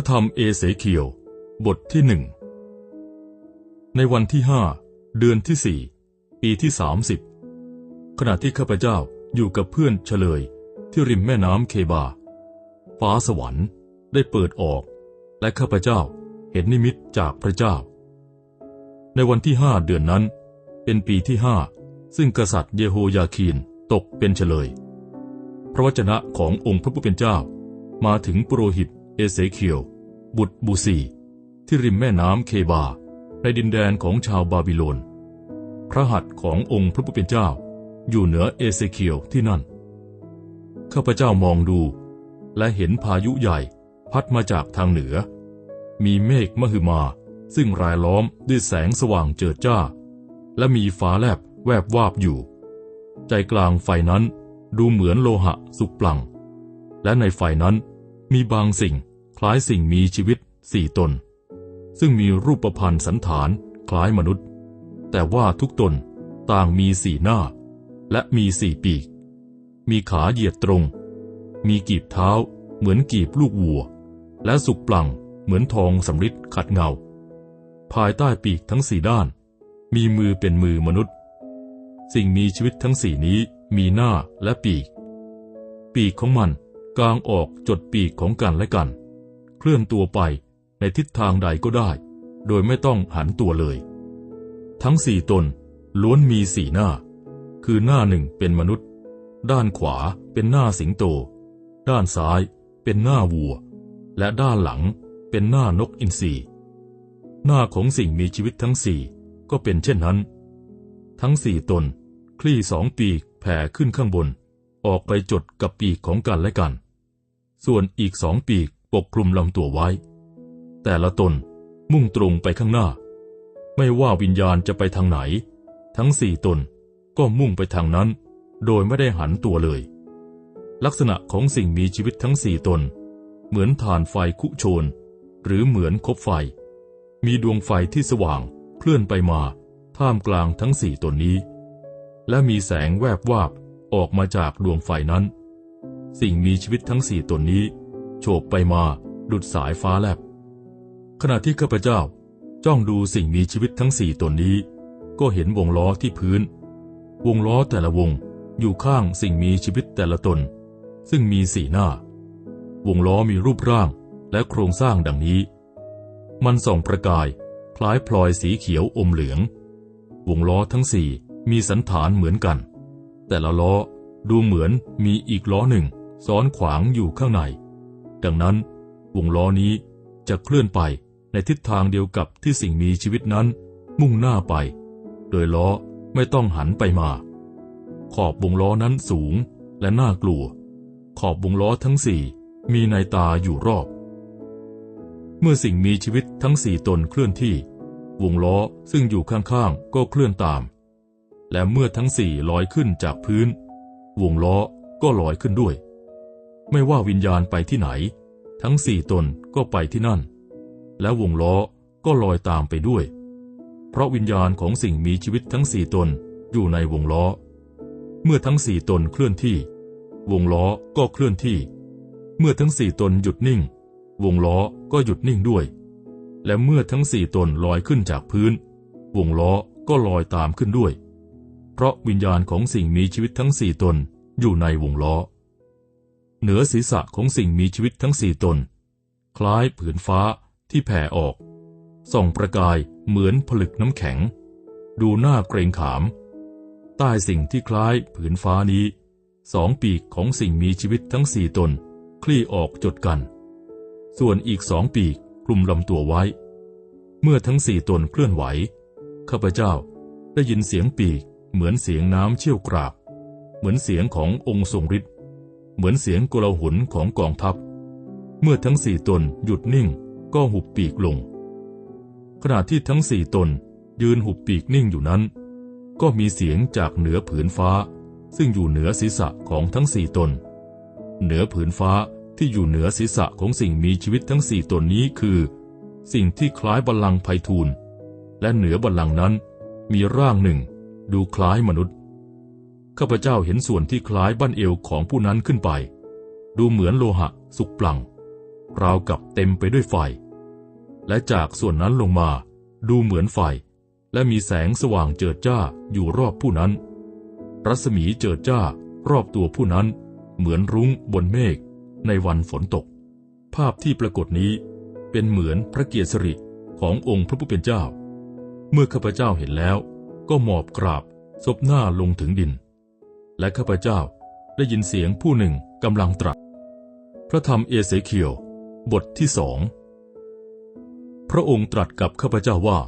พระธรรมเอเสเคียว บทที่หนึ่ง ในวันที่ห้า เดือนที่สี่ ปีที่สามสิบ ขณะที่ข้าพเจ้าอยู่กับเพื่อนเฉลยที่ริมแม่น้ำเคบา ฟ้าสวรรค์ได้เปิดออก และข้าพเจ้าเห็นนิมิตจากพระเจ้า ในวันที่ห้าเดือนนั้น เป็นปีที่ห้าซึ่งกษัตริย์เยโฮยาคีนตกเป็นเฉลย พระวจนะขององค์พระผู้เป็นเจ้า มาถึงปุโรหิตเอเสเคียว บุตรบูซีที่ริมแม่น้ำเคบา ในดินแดนของชาวบาบิโลน พระหัตถ์ขององค์พระผู้เป็นเจ้า อยู่เหนือเอเสเคียวที่นั่น ข้าพเจ้ามองดู และเห็นพายุใหญ่พัดมาจากทางเหนือ มีเมฆมหึมา ซึ่งรายล้อมด้วยแสงสว่างเจิดจ้า และมีฟ้าแลบแวบวาบอยู่ ใจกลางไฟนั้นดูเหมือนโลหะสุกปลัง และในไฟนั้นมีบางสิ่ง คล้ายสิ่งมีชีวิตสี่ตน ซึ่งมีรูปพันธ์สันฐานคล้ายมนุษย์ แต่ว่าทุกตนต่างมีสี่หน้า และมีสี่ปีก มีขาเหยียดตรง มีกีบเท้า เหมือนกีบลูกวัว และสุกปลังเหมือนทองสำริดขัดเงา ภายใต้ปีกทั้งสี่ด้าน มีมือเป็นมือมนุษย์ สิ่งมีชีวิตทั้งสี่นี้มีหน้าและปีก ปีกของมันกางออกจดปีกของกันและกัน เคลื่อนตัวไปในทิศทางใดก็ได้ โดยไม่ต้องหันตัวเลย ทั้งสี่ตนล้วนมีสี่หน้า คือหน้าหนึ่งเป็นมนุษย์ ด้านขวาเป็นหน้าสิงโต ด้านซ้ายเป็นหน้าวัว และด้านหลังเป็นหน้านกอินทรีหน้าของสิ่งมีชีวิตทั้งสี่ก็เป็นเช่นนั้น ทั้งสี่ตนคลี่สองปีกแผ่ขึ้นข้างบน ออกไปจดกับปีกของกันและกัน ส่วนอีกสองปีก ปกคลุมลำตัวไว้ แต่ละตนมุ่งตรงไปข้างหน้า ไม่ว่าวิญญาณจะไปทางไหน ทั้งสี่ตนก็มุ่งไปทางนั้น โดยไม่ได้หันตัวเลย ลักษณะของสิ่งมีชีวิตทั้งสี่ตน เหมือนฐานไฟคุโชน หรือเหมือนคบไฟ มีดวงไฟที่สว่างเคลื่อนไปมาท่ามกลางทั้งสี่ตนนี้ และมีแสงแวบวาบออกมาจากดวงไฟนั้น สิ่งมีชีวิตทั้งสี่ตนนี้ โฉบไปมาดุดสายฟ้าแลบ ขณะที่ข้าพเจ้าจ้องดูสิ่งมีชีวิตทั้งสี่ตนนี้ ก็เห็นวงล้อที่พื้น วงล้อแต่ละวงอยู่ข้างสิ่งมีชีวิตแต่ละตน ซึ่งมีสี่หน้า วงล้อมีรูปร่างและโครงสร้างดังนี้ มันส่องประกายคล้ายพลอยสีเขียวอมเหลือง วงล้อทั้งสี่มีสันฐานเหมือนกัน แต่ละล้อดูเหมือนมีอีกล้อหนึ่งซ้อนขวางอยู่ข้างใน ดังนั้น วงล้อนี้จะเคลื่อนไปในทิศทางเดียวกับที่สิ่งมีชีวิตนั้น มุ่งหน้าไป โดยล้อไม่ต้องหันไปมา ขอบวงล้อนั้นสูงและน่ากลัว ขอบวงล้อทั้งสี่มีในตาอยู่รอบ เมื่อสิ่งมีชีวิตทั้งสี่ตนเคลื่อนที่ วงล้อซึ่งอยู่ข้างๆก็เคลื่อนตาม และเมื่อทั้งสี่ลอยขึ้นจากพื้น วงล้อก็ลอยขึ้นด้วย ไม่ว่าวิญญาณไปที่ไหน ทั้งสี่ตนก็ไปที่นั่น และวงล้อก็ลอยตามไปด้วย เพราะวิญญาณของสิ่งมีชีวิตทั้งสี่ตนอยู่ในวงล้อ เมื่อทั้งสี่ตนเคลื่อนที่ วงล้อก็เคลื่อนที่ เมื่อทั้งสี่ตนหยุดนิ่ง วงล้อก็หยุดนิ่งด้วย และเมื่อทั้งสี่ตนลอยขึ้นจากพื้น วงล้อก็ลอยตามขึ้นด้วย เพราะวิญญาณของสิ่งมีชีวิตทั้งสี่ตนอยู่ในวงล้อ เหนือศีรษะของสิ่งมีชีวิตทั้งสี่ตน คล้ายผืนฟ้าที่แผ่ออก ส่องประกายเหมือนผลึกน้ำแข็ง ดูหน้าเกรงขาม ใต้สิ่งที่คล้ายผืนฟ้านี้ สองปีกของสิ่งมีชีวิตทั้งสี่ตน คลี่ออกจดกัน ส่วนอีกสองปีกกลุ่มลำตัวไว้ เมื่อทั้งสี่ตนเคลื่อนไหว ข้าพเจ้าได้ยินเสียงปีกเหมือนเสียงน้ำเชี่ยวกราก เหมือนเสียงขององค์ทรงฤทธิ์ เหมือนเสียงกลาหุนของกองทัพ เมื่อทั้งสี่ตนหยุดนิ่งก็หุบปีกลง ขณะที่ทั้งสี่ตนยืนหุบปีกนิ่งอยู่นั้น ก็มีเสียงจากเหนือผืนฟ้า ซึ่งอยู่เหนือศีรษะของทั้งสี่ตน เหนือผืนฟ้าที่อยู่เหนือศีรษะของสิ่งมีชีวิตทั้งสี่ตนนี้คือ สิ่งที่คล้ายบัลลังก์ไพทูลและเหนือบัลลังก์นั้นมีร่างหนึ่ง ดูคล้ายมนุษย์ ข้าพเจ้าเห็นส่วนที่คล้ายบั้นเอวของผู้นั้นขึ้นไป ดูเหมือนโลหะสุกปลัง ราวกับเต็มไปด้วยไฟ และจากส่วนนั้นลงมา ดูเหมือนไฟ และมีแสงสว่างเจิดจ้าอยู่รอบผู้นั้น รัศมีเจิดจ้ารอบตัวผู้นั้น เหมือนรุ้งบนเมฆในวันฝนตก ภาพที่ปรากฏนี้เป็นเหมือนพระเกียรติสิริขององค์พระผู้เป็นเจ้า เมื่อข้าพเจ้าเห็นแล้ว ก็หมอบกราบซบหน้าลงถึงดิน และข้าพเจ้าได้ยินเสียงผู้หนึ่งกำลังตรัส พระธรรมเอเสเคียว บทที่สอง พระองค์ตรัสกับข้าพเจ้าว่า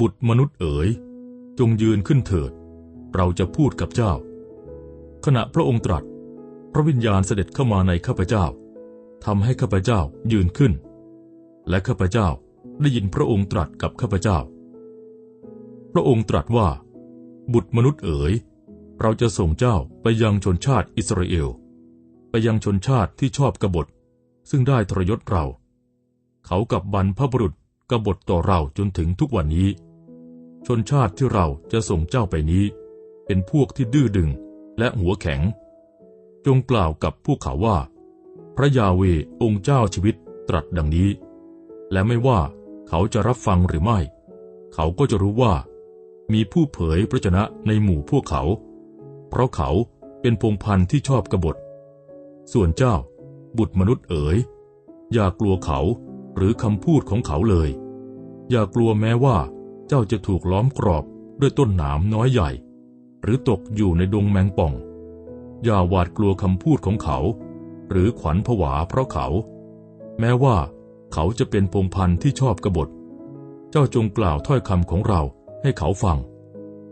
บุตรมนุษย์เอ๋ย จงยืนขึ้นเถิด เราจะพูดกับเจ้า ขณะพระองค์ตรัส พระวิญญาณเสด็จเข้ามาในข้าพเจ้าทำให้ข้าพเจ้ายืนขึ้น และข้าพเจ้าได้ยินพระองค์ตรัสกับข้าพเจ้า พระองค์ตรัสว่า บุตรมนุษย์เอ๋ย เราจะส่งเจ้าไปยังชนชาติอิสราเอล ไปยังชนชาติที่ชอบกบฏ ซึ่งได้ทรยศเรา เขากับบรรพบุรุษกบฏต่อเราจนถึงทุกวันนี้ ชนชาติที่เราจะส่งเจ้าไปนี้ เป็นพวกที่ดื้อดึงและหัวแข็ง จงกล่าวกับพวกเขาว่า พระยาเวองค์เจ้าชีวิตตรัสดังนี้ และไม่ว่าเขาจะรับฟังหรือไม่ เขาก็จะรู้ว่า มีผู้เผยพระชนะในหมู่พวกเขา เพราะเขาเป็นพงพันธุ์ที่ชอบกบฏ ส่วนเจ้า บุตรมนุษย์เอ๋ย อย่ากลัวเขาหรือคำพูดของเขาเลย อย่ากลัวแม้ว่าเจ้าจะถูกล้อมกรอบด้วยต้นหนามน้อยใหญ่ หรือตกอยู่ในดงแมงป่อง อย่าหวาดกลัวคำพูดของเขา หรือขวัญผวาเพราะเขา แม้ว่าเขาจะเป็นพงพันธุ์ที่ชอบกบฏ เจ้าจงกล่าวถ้อยคำของเราให้เขาฟัง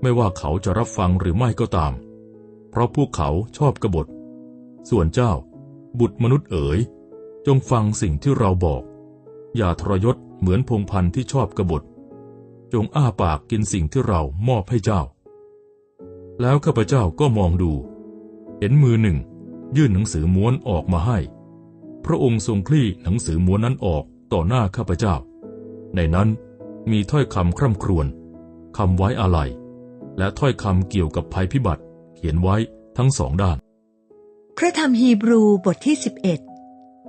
ไม่ว่าเขาจะรับฟังหรือไม่ก็ตาม ราะพวกเขาชอบกบฏ ส่วนเจ้า บุตรมนุษย์เอ๋ย จงฟังสิ่งที่เราบอก อย่าทรยศเหมือนพงพันธ์ที่ชอบกบฏ จงอ้าปากกินสิ่งที่เรามอบให้เจ้า แล้วข้าพเจ้าก็มองดู เห็นมือหนึ่ง ยื่นหนังสือม้วนออกมาให้ พระองค์ทรงคลี่หนังสือม้วนนั้นออกต่อหน้าข้าพเจ้า ในนั้นมีถ้อยคำคร่ำครวญคำไว้อาลัยและถ้อยคำเกี่ยวกับภัยพิบัติ เขียนไว้ทั้งสองด้าน พระธรรมฮีบรูบทที่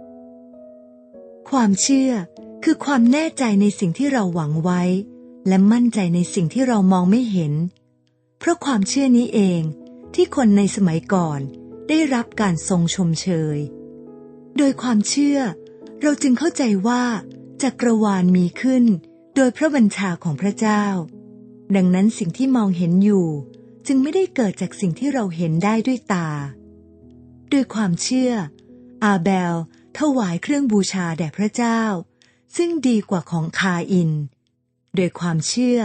11 ความเชื่อคือความแน่ใจในสิ่งที่เราหวังไว้ และมั่นใจในสิ่งที่เรามองไม่เห็น เพราะความเชื่อนี้เองที่คนในสมัยก่อนได้รับการทรงชมเชย โดยความเชื่อ เราจึงเข้าใจว่าจักรวาลมีขึ้น โดยพระบัญชาของพระเจ้า ดังนั้นสิ่งที่มองเห็นอยู่ จึงไม่ได้เกิดจากสิ่งที่เราเห็นได้ด้วยตา ด้วยความเชื่อ อาเบล ถวายเครื่องบูชาแด่พระเจ้า ซึ่งดีกว่าของคาอิน โดยความเชื่อ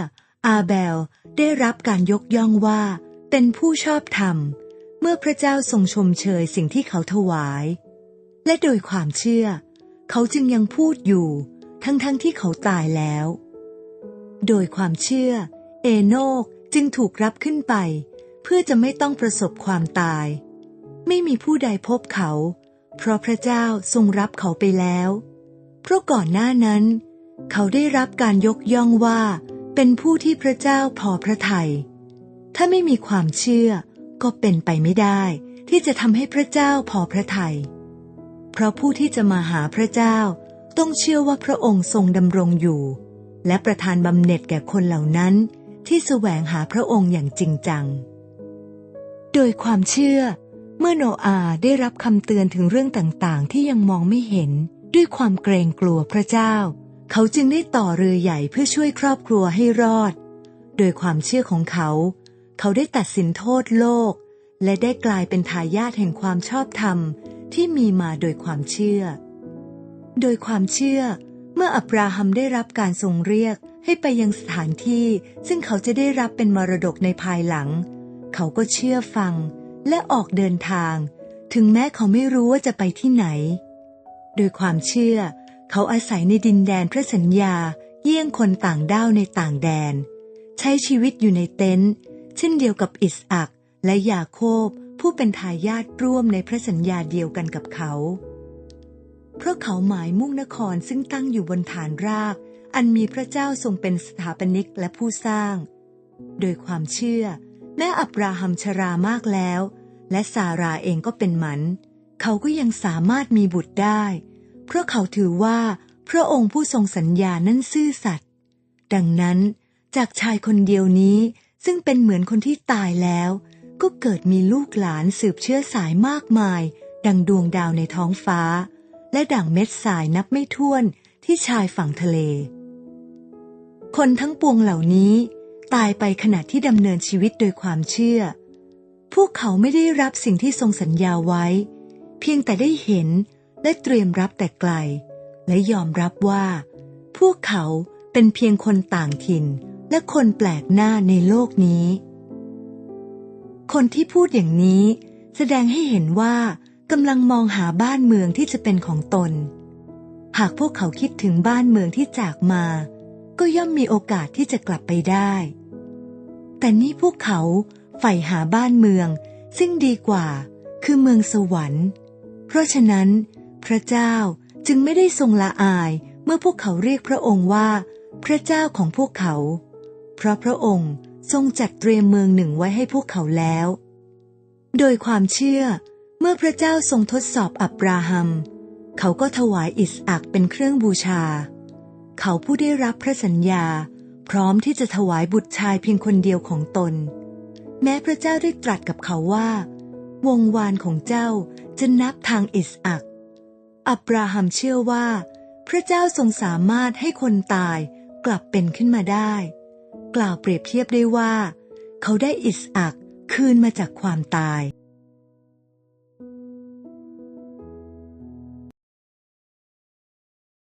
อาเบลได้รับการยกย่องว่าเป็นผู้ชอบธรรม เมื่อพระเจ้าทรงชมเชยสิ่งที่เขาถวาย และโดยความเชื่อ เขาจึงยังพูดอยู่ ทั้งๆทที่เขาตายแล้ว โดยความเชื่อ เอโนก จึงถูกรับขึ้นไป เพื่อจะไม่ต้องประสบความตาย ไม่มีผู้ใดพบเขา เพราะพระเจ้าทรงรับเขาไปแล้ว เพราะก่อนหน้านั้น เขาได้รับการยกย่องว่า เป็นผู้ที่พระเจ้าพอพระทยัยถ้าไม่มีความเชื่อก็เป็นไปไม่ได้ ที่จะทำให้พระเจ้าพอพระทยัยเพราะผู้ที่จะมาหาพระเจ้าต้องเชื่อว่าพระองค์ทรงดำรงอยู่ และประทานบำเหน็จแก่คนเหล่านั้น ที่แสวงหาพระองค์อย่างจริงจัง โดยความเชื่อ เมื่อโนอาห์ได้รับคำเตือนถึงเรื่องต่างๆ ที่ยังมองไม่เห็นด้วยความเกรงกลัวพระเจ้า เขาจึงได้ต่อเรือใหญ่เพื่อช่วยครอบครัวให้รอด โดยความเชื่อของเขา เขาได้ตัดสินโทษโลก และได้กลายเป็นทายาทแห่งความชอบธรรมที่มีมาโดยความเชื่อ โดยความเชื่อ เมื่ออับราฮัมได้รับการทรงเรียก ให้ไปยังสถานที่ซึ่งเขาจะได้รับเป็นมรดกในภายหลัง เขาก็เชื่อฟังและออกเดินทาง ถึงแม้เขาไม่รู้ว่าจะไปที่ไหน โดยความเชื่อ เขาอาศัยในดินแดนพระสัญญา เยี่ยงคนต่างด้าวในต่างแดน ใช้ชีวิตอยู่ในเต็นท์เช่นเดียวกับอิสอักและยาโคบผู้เป็นทายาทร่วมในพระสัญญาเดียวกันกับเขา เพราะเขาหมายมุ่งนครซึ่งตั้งอยู่บนฐานราก อันมีพระเจ้าทรงเป็นสถาปนิกและผู้สร้าง โดยความเชื่อ แม้อับราฮัมชรามากแล้ว และซาราเองก็เป็นหมัน เขาก็ยังสามารถมีบุตรได้ เพราะเขาถือว่าพระองค์ผู้ทรงสัญญานั้นซื่อสัตย์ดังนั้นจากชายคนเดียวนี้ซึ่งเป็นเหมือนคนที่ตายแล้ว ก็เกิดมีลูกหลานสืบเชื้อสายมากมาย ดังดวงดาวในท้องฟ้า และดังเม็ดทรายนับไม่ถ้วนที่ชายฝั่งทะเล คนทั้งปวงเหล่านี้ตายไปขณะที่ดำเนินชีวิตโดยความเชื่อ พวกเขาไม่ได้รับสิ่งที่ทรงสัญญาไว้ เพียงแต่ได้เห็นและเตรียมรับแต่ไกล และยอมรับว่า พวกเขาเป็นเพียงคนต่างถิ่นและคนแปลกหน้าในโลกนี้ คนที่พูดอย่างนี้แสดงให้เห็นว่ากำลังมองหาบ้านเมืองที่จะเป็นของตน หากพวกเขาคิดถึงบ้านเมืองที่จากมา ก็ย่อมมีโอกาสที่จะกลับไปได้ แต่นี่พวกเขาใฝ่หาบ้านเมือง ซึ่งดีกว่าคือเมืองสวรรค์ เพราะฉะนั้น พระเจ้าจึงไม่ได้ทรงละอายเมื่อพวกเขาเรียกพระองค์ว่า พระเจ้าของพวกเขา เพราะพระองค์ทรงจัดเตรียมเมืองหนึ่งไว้ให้พวกเขาแล้ว โดยความเชื่อเมื่อพระเจ้าทรงทดสอบอับราฮัม เขาก็ถวายอิสอักเป็นเครื่องบูชา เขาผู้ได้รับพระสัญญา พร้อมที่จะถวายบุตรชายเพียงคนเดียวของตน แม้พระเจ้าได้ตรัสกับเขาว่า วงวานของเจ้าจะนับทางอิสอัก อับราฮัมเชื่อว่า พระเจ้าทรงสามารถให้คนตายกลับเป็นขึ้นมาได้ กล่าวเปรียบเทียบได้ว่า เขาได้อิสอักคืนมาจากความตาย